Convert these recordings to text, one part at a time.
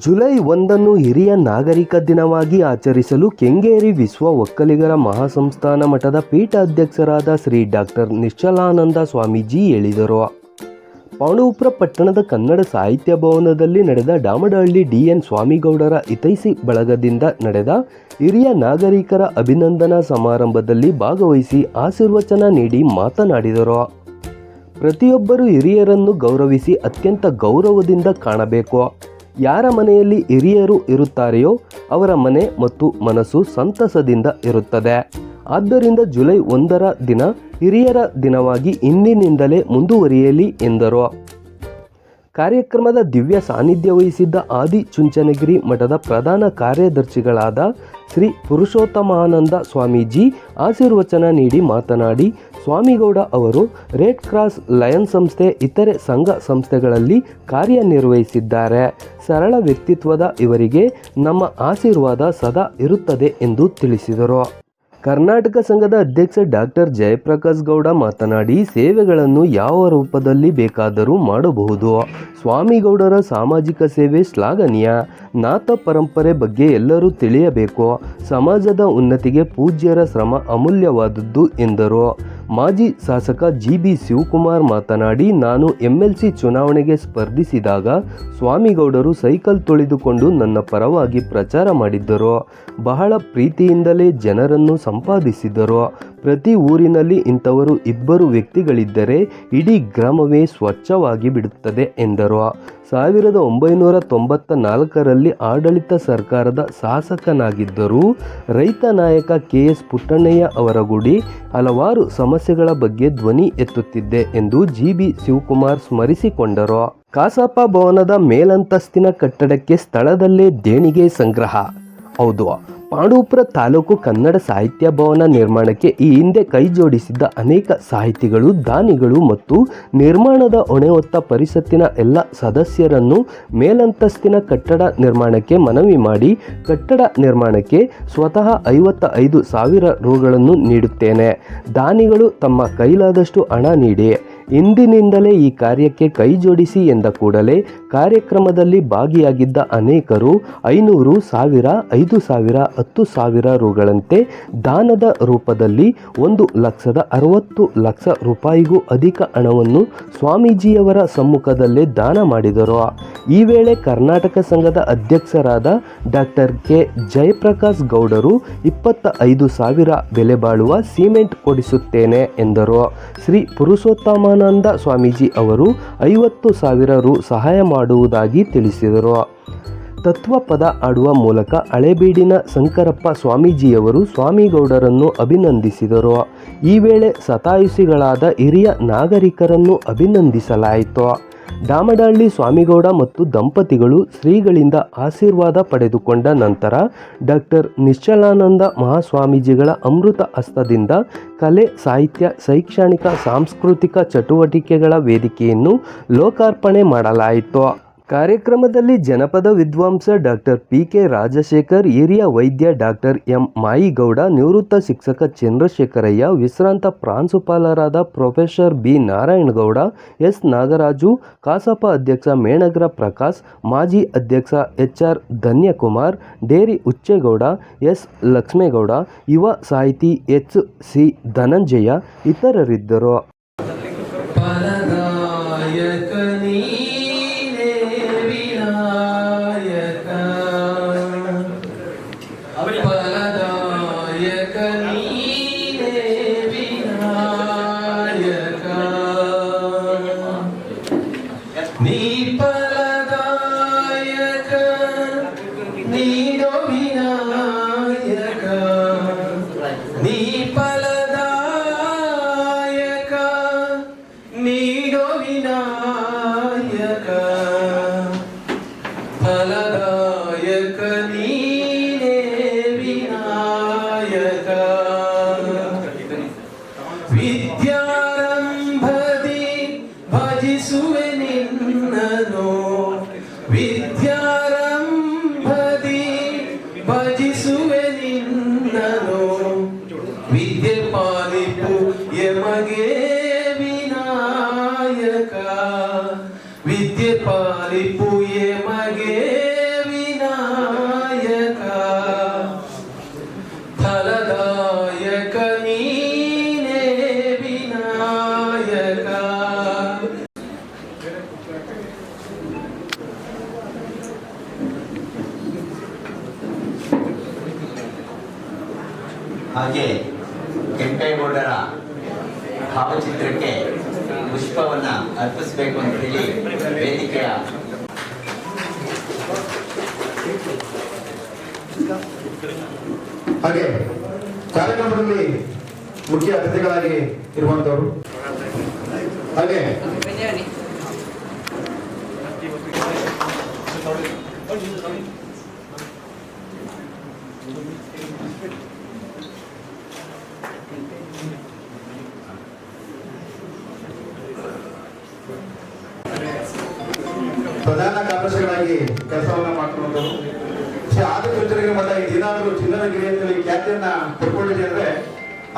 July ಒಂದನ್ನು ಹಿರಿಯ ನಾಗರಿಕ ದಿನವಾಗಿ ಆಚರಿಸಲು ಕೆಂಗೇರಿ ವಿಶ್ವ ಒಕ್ಕಲಿಗರ ಮಹಾಸಂಸ್ಥಾನ ಮಠದ ಪೀಠಾಧ್ಯಕ್ಷರಾದ ಶ್ರೀ ಡಾಕ್ಟರ್ ನಿಶ್ಚಲಾನಂದ ಸ್ವಾಮೀಜಿ ಹೇಳಿದರು. ಪಾಂಡವಪುರ ಪಟ್ಟಣದ ಕನ್ನಡ ಸಾಹಿತ್ಯ ಭವನದಲ್ಲಿ ನಡೆದ ಡಾಮಡಹಳ್ಳಿ ಡಿ ಎನ್ ಸ್ವಾಮಿಗೌಡರ ಇತೈಸಿ ಬಳಗದಿಂದ ನಡೆದ ಹಿರಿಯ ನಾಗರಿಕರ ಅಭಿನಂದನಾ ಸಮಾರಂಭದಲ್ಲಿ ಭಾಗವಹಿಸಿ ಆಶೀರ್ವಚನ ನೀಡಿ ಮಾತನಾಡಿದರು. ಪ್ರತಿಯೊಬ್ಬರು ಹಿರಿಯರನ್ನು ಗೌರವಿಸಿ ಅತ್ಯಂತ ಗೌರವದಿಂದ ಕಾಣಬೇಕು. ಯಾರ ಮನೆಯಲ್ಲಿ ಹಿರಿಯರು ಇರುತ್ತಾರೆಯೋ ಅವರ ಮನೆ ಮತ್ತು ಮನಸ್ಸು ಸಂತಸದಿಂದ ಇರುತ್ತದೆ. ಆದ್ದರಿಂದ ಜುಲೈ ಒಂದರ ದಿನ ಹಿರಿಯರ ದಿನವಾಗಿ ಇಂದಿನಿಂದಲೇ ಮುಂದುವರಿಯಲಿ ಎಂದರು. ಕಾರ್ಯಕ್ರಮದ ದಿವ್ಯ ಸಾನ್ನಿಧ್ಯ ವಹಿಸಿದ್ದ ಆದಿ ಚುಂಚನಗಿರಿ ಮಠದ ಪ್ರಧಾನ ಕಾರ್ಯದರ್ಶಿಗಳಾದ ಶ್ರೀ ಪುರುಷೋತ್ತಮಾನಂದ ಸ್ವಾಮೀಜಿ ಆಶೀರ್ವಚನ ನೀಡಿ ಮಾತನಾಡಿ, ಸ್ವಾಮಿಗೌಡ ಅವರು ರೆಡ್ ಕ್ರಾಸ್ ಲಯನ್ ಸಂಸ್ಥೆ ಇತರೆ ಸಂಘ ಸಂಸ್ಥೆಗಳಲ್ಲಿ ಕಾರ್ಯನಿರ್ವಹಿಸಿದ್ದಾರೆ. ಸರಳ ವ್ಯಕ್ತಿತ್ವದ ಇವರಿಗೆ ನಮ್ಮ ಆಶೀರ್ವಾದ ಸದಾ ಇರುತ್ತದೆ ಎಂದು ತಿಳಿಸಿದರು. ಕರ್ನಾಟಕ ಸಂಘದ ಅಧ್ಯಕ್ಷ ಡಾಕ್ಟರ್ ಜಯಪ್ರಕಾಶ್ ಗೌಡ ಮಾತನಾಡಿ, ಸೇವೆಗಳನ್ನು ಯಾವ ರೂಪದಲ್ಲಿ ಬೇಕಾದರೂ ಮಾಡಬಹುದು. ಸ್ವಾಮಿಗೌಡರ ಸಾಮಾಜಿಕ ಸೇವೆ ಶ್ಲಾಘನೀಯ. ನಾಥ ಪರಂಪರೆ ಬಗ್ಗೆ ಎಲ್ಲರೂ ತಿಳಿಯಬೇಕು. ಸಮಾಜದ ಉನ್ನತಿಗೆ ಪೂಜ್ಯರ ಶ್ರಮ ಅಮೂಲ್ಯವಾದದ್ದು, ಎಂದರು. ಮಾಜಿ ಶಾಸಕ ಜಿ ಬಿ ಶಿವಕುಮಾರ್ ಮಾತನಾಡಿ, ನಾನು ಎಂಎಲ್ಸಿ ಚುನಾವಣೆಗೆ ಸ್ಪರ್ಧಿಸಿದಾಗ ಸ್ವಾಮಿಗೌಡರು ಸೈಕಲ್ ತೊಳೆದುಕೊಂಡು ನನ್ನ ಪರವಾಗಿ ಪ್ರಚಾರ ಮಾಡಿದ್ದರು. ಬಹಳ ಪ್ರೀತಿಯಿಂದಲೇ ಜನರನ್ನು ಸಂಪಾದಿಸಿದರು. ಪ್ರತಿ ಊರಿನಲ್ಲಿ ಇಂಥವರು ಇಬ್ಬರು ವ್ಯಕ್ತಿಗಳಿದ್ದರೆ ಇಡೀ ಗ್ರಾಮವೇ ಸ್ವಚ್ಛವಾಗಿ ಬಿಡುತ್ತದೆ ಎಂದರು. ಸಾವಿರದ ಒಂಬೈನೂರ ತೊಂಬತ್ತ ನಾಲ್ಕರಲ್ಲಿ ಆಡಳಿತ ಸರ್ಕಾರದ ಶಾಸಕನಾಗಿದ್ದರೂ ರೈತ ನಾಯಕ ಕೆ ಎಸ್ ಪುಟ್ಟಣ್ಣಯ್ಯ ಅವರ ಗುಡಿ ಹಲವಾರು ಸಮಸ್ಯೆಗಳ ಬಗ್ಗೆ ಧ್ವನಿ ಎತ್ತುತ್ತಿದ್ದೆ ಎಂದು ಜಿ ಬಿ ಶಿವಕುಮಾರ್ ಸ್ಮರಿಸಿಕೊಂಡರು. ಕಸಾಪ ಭವನದ ಮೇಲಂತಸ್ತಿನ ಕಟ್ಟಡಕ್ಕೆ ಸ್ಥಳದಲ್ಲೇ ದೇಣಿಗೆ ಸಂಗ್ರಹ. ಹೌದು. ಪಾಂಡವಪುರ ತಾಲೂಕು ಕನ್ನಡ ಸಾಹಿತ್ಯ ಭವನ ನಿರ್ಮಾಣಕ್ಕೆ ಈ ಹಿಂದೆ ಕೈ ಜೋಡಿಸಿದ್ದ ಅನೇಕ ಸಾಹಿತಿಗಳು, ದಾನಿಗಳು ಮತ್ತು ನಿರ್ಮಾಣದ ಹೊಣೆ ಹೊತ್ತ ಪರಿಷತ್ತಿನ ಎಲ್ಲ ಸದಸ್ಯರನ್ನು ಮೇಲಂತಸ್ತಿನ ಕಟ್ಟಡ ನಿರ್ಮಾಣಕ್ಕೆ ಮನವಿ ಮಾಡಿ ಕಟ್ಟಡ ನಿರ್ಮಾಣಕ್ಕೆ ಸ್ವತಃ ಐವತ್ತ ಐದು ಸಾವಿರ ರುಗಳನ್ನು ನೀಡುತ್ತೇನೆ. ದಾನಿಗಳು ತಮ್ಮ ಕೈಲಾದಷ್ಟು ಹಣ ನೀಡಿ ಇಂದಿನಿಂದಲೇ ಈ ಕಾರ್ಯಕ್ಕೆ ಕೈ ಜೋಡಿಸಿ ಎಂದ ಕೂಡಲೇ ಕಾರ್ಯಕ್ರಮದಲ್ಲಿ ಭಾಗಿಯಾಗಿದ್ದ ಅನೇಕರು ಐನೂರು ಸಾವಿರ, ಐದು ಸಾವಿರ, ಹತ್ತು ಸಾವಿರ ರುಗಳಂತೆ ದಾನದ ರೂಪದಲ್ಲಿ ಒಂದು ಲಕ್ಷದ ಅರವತ್ತು ಲಕ್ಷ ರೂಪಾಯಿಗೂ ಅಧಿಕ ಹಣವನ್ನು ಸ್ವಾಮೀಜಿಯವರ ಸಮ್ಮುಖದಲ್ಲೇ ದಾನ ಮಾಡಿದರು. ಈ ವೇಳೆ ಕರ್ನಾಟಕ ಸಂಘದ ಅಧ್ಯಕ್ಷರಾದ ಡಾಕ್ಟರ್ ಕೆ. ಜಯಪ್ರಕಾಶ್ ಗೌಡರು ಇಪ್ಪತ್ತ ಐದು ಸಾವಿರ ಬೆಲೆ ಬಾಳುವ ಸಿಮೆಂಟ್ ಕೊಡಿಸುತ್ತೇನೆ ಎಂದರು. ಶ್ರೀ ಪುರುಷೋತ್ತಮಾನಂದ ಸ್ವಾಮೀಜಿ ಅವರು ಐವತ್ತು ಸಾವಿರ ರು ಸಹಾಯ ಮಾಡುವುದಾಗಿ ತಿಳಿಸಿದರು. ತತ್ವ ಪದ ಆಡುವ ಮೂಲಕ ಹಳೇಬೀಡಿನ ಶಂಕರಪ್ಪ ಸ್ವಾಮೀಜಿಯವರು ಸ್ವಾಮಿಗೌಡರನ್ನು ಅಭಿನಂದಿಸಿದರು. ಈ ವೇಳೆ ಶತಾಯುಷಿಗಳಾದ ಹಿರಿಯ ನಾಗರಿಕರನ್ನು ಅಭಿನಂದಿಸಲಾಯಿತು. ಡಾಮಡಹಳ್ಳಿ ಸ್ವಾಮಿಗೌಡ ಮತ್ತು ದಂಪತಿಗಳು ಶ್ರೀಗಳಿಂದ ಆಶೀರ್ವಾದ ಪಡೆದುಕೊಂಡ ನಂತರ ಡಾಕ್ಟರ್ ನಿಶ್ಚಲಾನಂದ ಮಹಾಸ್ವಾಮೀಜಿಗಳ ಅಮೃತ ಹಸ್ತದಿಂದ ಕಲೆ, ಸಾಹಿತ್ಯ, ಶೈಕ್ಷಣಿಕ, ಸಾಂಸ್ಕೃತಿಕ ಚಟುವಟಿಕೆಗಳ ವೇದಿಕೆಯನ್ನು ಲೋಕಾರ್ಪಣೆ ಮಾಡಲಾಯಿತು. ಕಾರ್ಯಕ್ರಮದಲ್ಲಿ ಜನಪದ ವಿದ್ವಾಂಸ ಡಾಕ್ಟರ್ ಪಿ ಕೆ ರಾಜಶೇಖರ್, ಹಿರಿಯ ವೈದ್ಯ ಡಾಕ್ಟರ್ ಎಂ ಮಾಯಿಗೌಡ, ನಿವೃತ್ತ ಶಿಕ್ಷಕ ಚಂದ್ರಶೇಖರಯ್ಯ, ವಿಶ್ರಾಂತ ಪ್ರಾಂಶುಪಾಲರಾದ professor B Narayanagowda, S Nagaraju, Kasapa ಅಧ್ಯಕ್ಷ ಮೇಣಗ್ರ ಪ್ರಕಾಶ್, ಮಾಜಿ ಅಧ್ಯಕ್ಷ H R Dhanyakumar, dairy Ucchegowda, S Lakshmegowda, ಯುವ ಸಾಹಿತಿ ಎಚ್ ಸಿ ಧನಂಜಯ ಇತರರಿದ್ದರು. ఫలదాయకని ಭಾವಚಿತ್ರಕ್ಕೆ ಪುಷ್ಪವನ್ನ ಅರ್ಪಿಸಬೇಕು ಅಂತ ಹೇಳಿ ವೇದಿಕೆಯ ಹಾಗೆ ಕಾರ್ಯಕ್ರಮದಲ್ಲಿ ಮುಖ್ಯ ಅತಿಥಿಗಳಾಗಿ ಇರುವಂತವರು. ಹಾಗೆ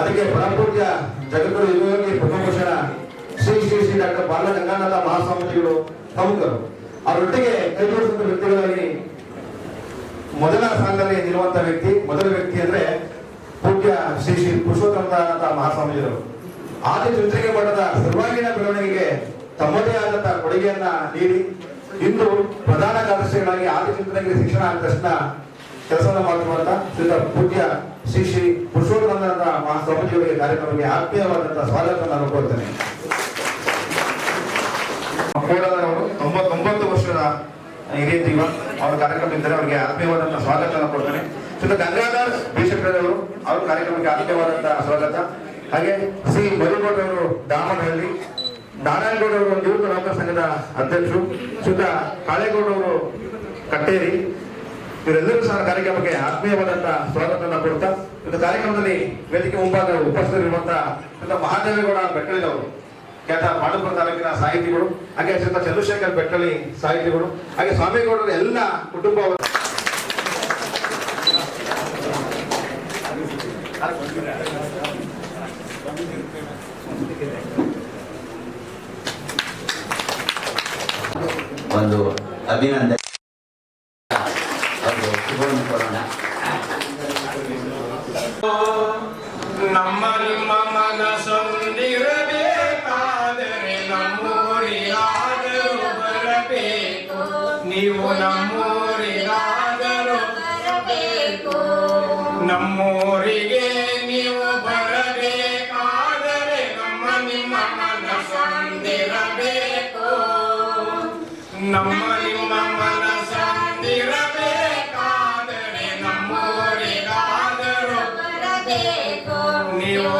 ಅದಕ್ಕೆ ಪರಮಪೂಜ್ಯ ಜಗದ್ಗುರು ಯೋಗಿ ಪದ್ಮಭೂಷಣ ಶ್ರೀ ಶ್ರೀ ಶ್ರೀ ಡಾಕ್ಟರ್ ಬಾಲ ಗಂಗಾನಾಥ ಮಹಾಸ್ವಾಮೀಜಿಗಳು ಪ್ರಮುಖರು. ಅವರೊಟ್ಟಿಗೆ ಕೈ ಜೋಡಿಸಿದ ವ್ಯಕ್ತಿಗಳಲ್ಲಿ ಮೊದಲ ಸ್ಥಾನದಲ್ಲಿ ನಿಲ್ಲುವಂತ ವ್ಯಕ್ತಿ, ಮೊದಲ ವ್ಯಕ್ತಿ ಅಂದ್ರೆ ಪೂಜ್ಯ ಶ್ರೀ ಶ್ರೀ ಪುರುಷೋತ್ತಮನಾಥ ಮಹಾಸ್ವಾಮೀಜಿಗಳು. ಚಂದ್ರಿಕೆ ಮಠದ ಸರ್ವಾಂಗೀಣ ಬೆಳವಣಿಗೆಗೆ ತಮ್ಮದೇ ಆದಂತಹ ಕೊಡುಗೆಯನ್ನ ನೀಡಿ, ಇಂದು ಪ್ರಧಾನ ಕಾರ್ಯದರ್ಶಿಗಳಾಗಿ ಆದಿಚುಂಚನಗಿರಿ ಶಿಕ್ಷಣ ತಕ್ಷಣ ಕೆಲಸವನ್ನು ಮಾಡುವಂತ ಪೂಜ್ಯ ಶ್ರೀ ಶ್ರೀ ಪುರುಷೋತ್ತಮನಾಥ ಮಹಾಸ್ವಾಮೀಜಿಯವರಿಗೆ ಕಾರ್ಯಕ್ರಮಕ್ಕೆ ಆತ್ಮೀಯವಾದಂತಹ ಸ್ವಾಗತ ನಾನು ಕೋರ್ತೇನೆ ಕೋಲಾರವರು ತೊಂಬತ್ತೊಂಬತ್ತು ವರ್ಷದ ಹಿರಿಯ ಜೀವ. ಅವರ ಕಾರ್ಯಕ್ರಮದಿದ್ದರೆ ಅವರಿಗೆ ಆತ್ಮೀಯವಾದಂತಹ ಸ್ವಾಗತ ಕೊಡ್ತೇನೆ ಶ್ರೀ ಗಂಗಾಧರ್ ಬೀಶಕ್ರವರು ಅವರ ಕಾರ್ಯಕ್ರಮಕ್ಕೆ ಆತ್ಮೀಯವಾದಂತಹ ಸ್ವಾಗತ. ಹಾಗೆ ಶ್ರೀ ಮರಿಗೌಡ ಅವರು ದಾಮನಹಳ್ಳಿ ನಾರಾಯಣಗೌಡ ಅವರು ನಿವೃತ್ತ ನೌಕರ ಸಂಘದ ಅಧ್ಯಕ್ಷರು, ಶ್ರೀ ಕಾಳೇಗೌಡ ಅವರು ಕಟ್ಟೇರಿ ಇವರೆಲ್ಲರೂ ಸಹ ಕಾರ್ಯಕ್ರಮಕ್ಕೆ ಆತ್ಮೀಯವಾದಂತಹ ಸ್ವಾಗತವನ್ನು ಕೊಡ್ತಾ ಒಂದು ಕಾರ್ಯಕ್ರಮದಲ್ಲಿ ವೇದಿಕೆ ಮುಂಭಾಗ ಉಪಸ್ಥಿತರಿರುವಂತಹ ಮಹಾದೇವೇಗೌಡ ಬೆಟ್ಟಳಿದವರು ಖ್ಯಾತ ಪಾಂಡುಪುರ ತಾಲೂಕಿನ ಸಾಹಿತಿಗಳು, ಹಾಗೆ ಶ್ರೀತ ಚಂದ್ರಶೇಖರ್ ಬೆಟ್ಟಳಿ ಸಾಹಿತಿಗಳು, ಹಾಗೆ ಸ್ವಾಮಿಗೌಡರ ಎಲ್ಲ ಕುಟುಂಬ ಒಂದು ಅಭಿನಂದನೆ. ನೀವು